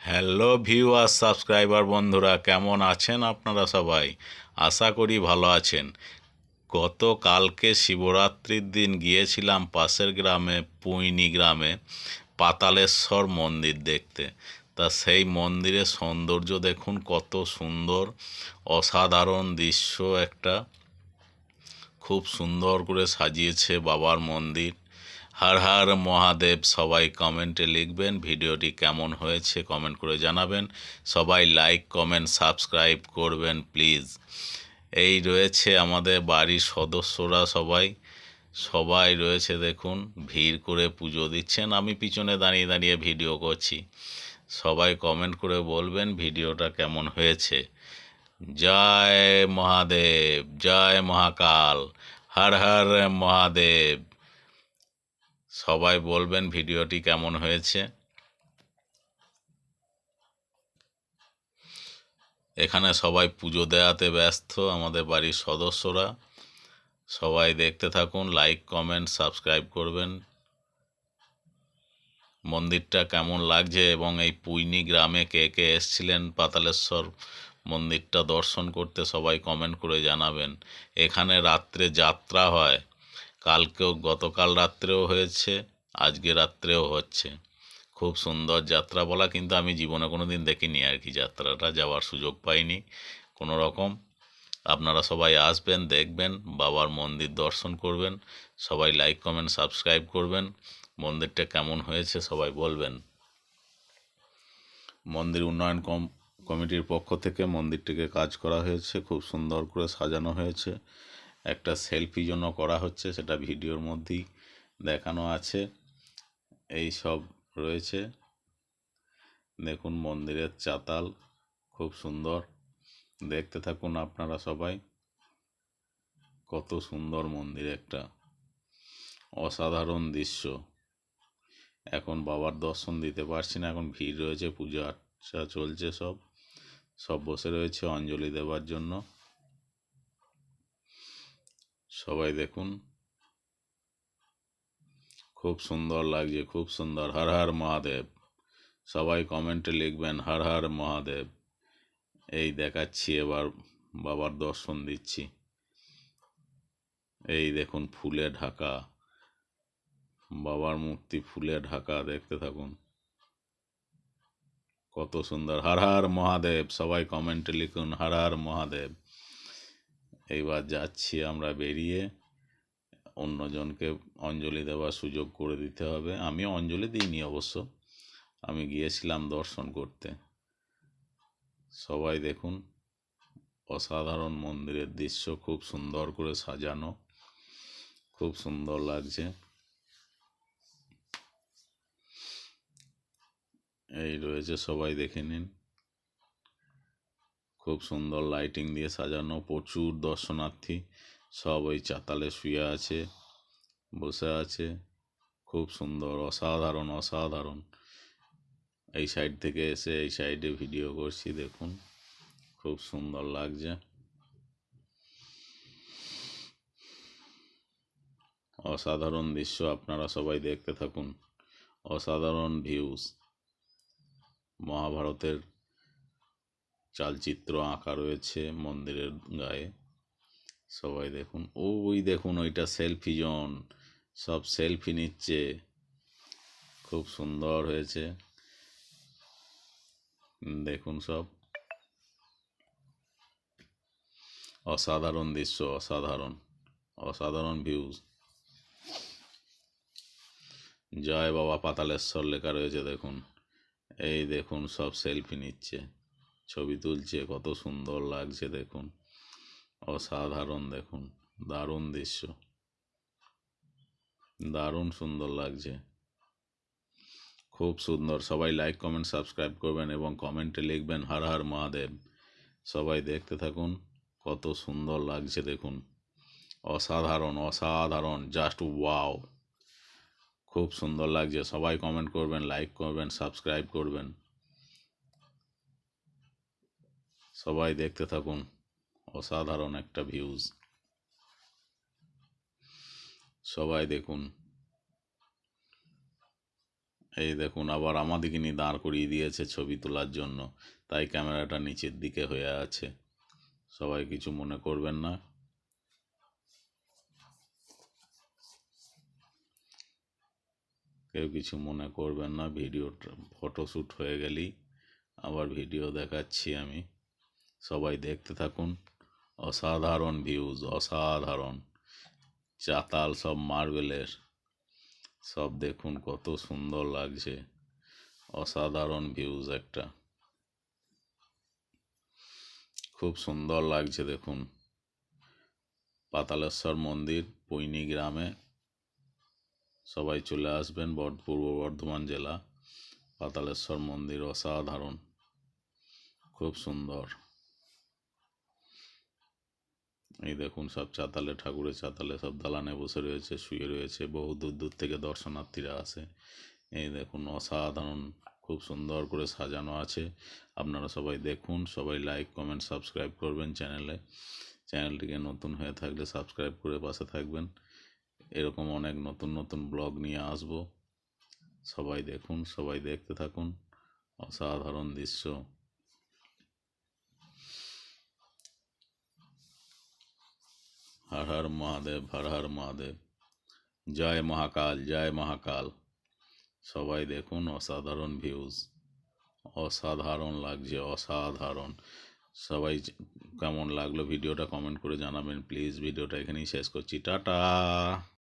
Hello viewer subscriber বন্ধুরা, কেমন আছেন আপনারা সবাই? আশা করি ভালো আছেন। গত কালকে শিবরাত্রির দিন গিয়েছিলাম পাশের গ্রামে, পুইনি গ্রামে, পাতালেশ্বর মন্দির দেখতে। তা সেই মন্দিরের সৌন্দর্য দেখুন, কত সুন্দর, অসাধারণ দৃশ্য একটা। খুব সুন্দর করে সাজিয়েছে বাবার মন্দির। হর হর মহাদেব, সবাই কমেন্টে লিখবেন, ভিডিওটি কেমন হয়েছে কমেন্ট করে জানাবেন। সবাই লাইক, কমেন্ট, সাবস্ক্রাইব করবেন, প্লিজ। এই রয়েছে আমাদের বাড়ির সদস্যরা সবাই। সবাই রয়েছে, দেখুন, ভিড় করে পুজো দিচ্ছেন। আমি পিছনে দাঁড়িয়ে দাঁড়িয়ে ভিডিও করছি। সবাই কমেন্ট করে বলবেন ভিডিওটা কেমন হয়েছে। জয় মহাদেব, জয় মহাকাল। হর হর মহাদেব সবাই বলবেন ভিডিওটি কেমন হয়েছে। এখানে সবাই পুজো দেওয়াতে ব্যস্ত, আমাদের বাড়ির সদস্যরা। সবাই দেখতে থাকুন লাইক কমেন্ট সাবস্ক্রাইব করবেন। মন্দিরটা কেমন লাগছে এবং এই পুইনি গ্রামে কে কে এসছিলেন, পাতালেশ্বর মন্দিরটা দর্শন করতে সবাই কমেন্ট করে জানাবেন। এখানে রাত্রে যাত্রা হয়। কালকেও, গতকাল রাত্রেও হয়েছে, আজকে রাত্রেও হচ্ছে। খুব সুন্দর যাত্রা বলা, কিন্তু আমি জীবনে কোনো দিন দেখিনি আর কি যাত্রাটা, যাওয়ার সুযোগ পাইনি কোনো রকম আপনারা সবাই আসবেন, দেখবেন, বাবার মন্দির দর্শন করবেন, সবাই লাইক কমেন্ট সাবস্ক্রাইব করবেন, মন্দিরটা কেমন হয়েছে সবাই বলবেন। মন্দির উন্নয়ন কম, কমিটির পক্ষ থেকে মন্দিরটিকে কাজ করা হয়েছে, খুব সুন্দর করে সাজানো হয়েছে। একটা সেলফি জন্য করা হচ্ছে, সেটা ভিডিওর মধ্যেই দেখানো আছে। এই সব রয়েছে। দেখুন মন্দিরের চাতাল, খুব সুন্দর। দেখতে থাকুন আপনারা সবাই। কত সুন্দর মন্দির একটা। অসাধারণ দৃশ্য। এখন বাবার দর্শন দিতে পারছি না, এখন ভিড় রয়েছে, পূজা আর্চা চলছে সব। সব বসে রয়েছে অঞ্জলি দেওয়ার জন্য। সবাই দেখুন। খুব সুন্দর লাগছে, খুব সুন্দর। হর হর মহাদেব। সবাই কমেন্টে লিখবেন, হর হর মহাদেব। এই দেখাচ্ছি এবার, বাবার দর্শন দিচ্ছি। এই দেখুন, ফুলে ঢাকা। বাবার মূর্তি ফুলে ঢাকা, দেখতে থাকুন। কত সুন্দর। হর হর মহাদেব, সবাই কমেন্টে লিখুন, হর হর মহাদেব। এইবার যাচ্ছি আমরা বেরিয়ে। অন্যজনকে অঞ্জলি দেওয়ার সুযোগ করে দিতে হবে। আমি অঞ্জলি দিইনি অবশ্য। আমি গিয়েছিলাম দর্শন করতে। সবাই দেখুন, অসাধারণ মন্দিরের দৃশ্য, খুব সুন্দর করে সাজানো, খুব সুন্দর লাগছে। এই রয়েছে, সবাই দেখে নিন। খুব সুন্দর লাইটিং দিয়ে সাজানো, প্রচুর দর্শনার্থী। সব ওই চাতালে শুয়ে আছে, বসে আছে। খুব সুন্দর, অসাধারণ অসাধারণ। এই সাইড থেকে এসে এই সাইডে ভিডিও করছি, দেখুন। খুব সুন্দর লাগছে। অসাধারণ দৃশ্য আপনারা সবাই দেখতে থাকুন। অসাধারণ ভিউজ মহাভারতের চালচিত্র আঁকা রয়েছে মন্দিরের গায়ে। সবাই দেখুন, ওই দেখুন ওইটা সেলফি জোন, সব সেলফি নিচ্ছে। খুব সুন্দর হয়েছে। দেখুন সব। অসাধারণ দৃশ্য, অসাধারণ অসাধারণ ভিউজ জয় বাবা পাতালেশ্বর লেখা রয়েছে, দেখুন। এই দেখুন সব সেলফি নিচ্ছে। ছবি তুলছে, কত সুন্দর লাগছে দেখুন। অসাধারণ দেখুন, দারুণ দৃশ্য। দারুণ সুন্দর লাগছে। খুব সুন্দর। সবাই লাইক কমেন্ট সাবস্ক্রাইব করবেন এবং কমেন্টে লিখবেন, হর হর মহাদেব। সবাই দেখতে থাকুন, কত সুন্দর লাগছে দেখুন। অসাধারণ অসাধারণ জাস্ট ওয়াও খুব সুন্দর লাগছে। সবাই কমেন্ট করবেন লাইক করবেন সাবস্ক্রাইব করবেন। সবাই দেখতে থাকুন। অসাধারণ একটা ভিউজ সবাই দেখুন। এই দেখুন, আবার আমাদেরকে নিয়ে দাঁড় করিয়ে দিয়েছে ছবি তোলার জন্য। তাই ক্যামেরাটা নিচের দিকে হয়ে আছে। সবাই কিছু মনে করবেন না। কেউ কিছু মনে করবেন না। ভিডিও ফটোশ্যুট হয়ে গেলেই আবার ভিডিও দেখাচ্ছি আমি। সবাই দেখতে থাকুন। অসাধারণ ভিউজ অসাধারণ। চাতাল সব মার্বেলের সব দেখুন কত সুন্দর লাগছে। অসাধারণ ভিউজ একটা। খুব সুন্দর লাগছে দেখুন। পাতালেশ্বর মন্দির পৈনি গ্রামে। সবাই চলে আসবেন পূর্ব বর্ধমান জেলা। পাতালেশ্বর মন্দির অসাধারণ। খুব সুন্দর। এই দেখুন, সব চাতালে, ঠাকুরের চাতালে সব দালানে বসে রয়েছে, শুয়ে রয়েছে। বহু দূর দূর থেকে দর্শনার্থীরা আসে। এই দেখুন, অসাধারণ, খুব সুন্দর করে সাজানো আছে। আপনারা সবাই দেখুন, সবাই লাইক কমেন্ট সাবস্ক্রাইব করবেন চ্যানেলে। চ্যানেলটিকে নতুন হয়ে থাকলে সাবস্ক্রাইব করে পাশে থাকবেন। এরকম অনেক নতুন নতুন ব্লগ নিয়ে আসব। সবাই দেখুন, সবাই দেখতে থাকুন। অসাধারণ দৃশ্য। হর হর মহাদেব, হর হর মহাদেব। জয় মহাকাল জয় মহাকাল। সবাই দেখুন অসাধারণ ভিউজ অসাধারণ লাগছে, অসাধারণ। সবাই কেমন লাগল? ভিডিওটা কমেন্ট করে জানাবেন। প্লিজ ভিডিওটা এখানেই শেষ করছি। টাটা!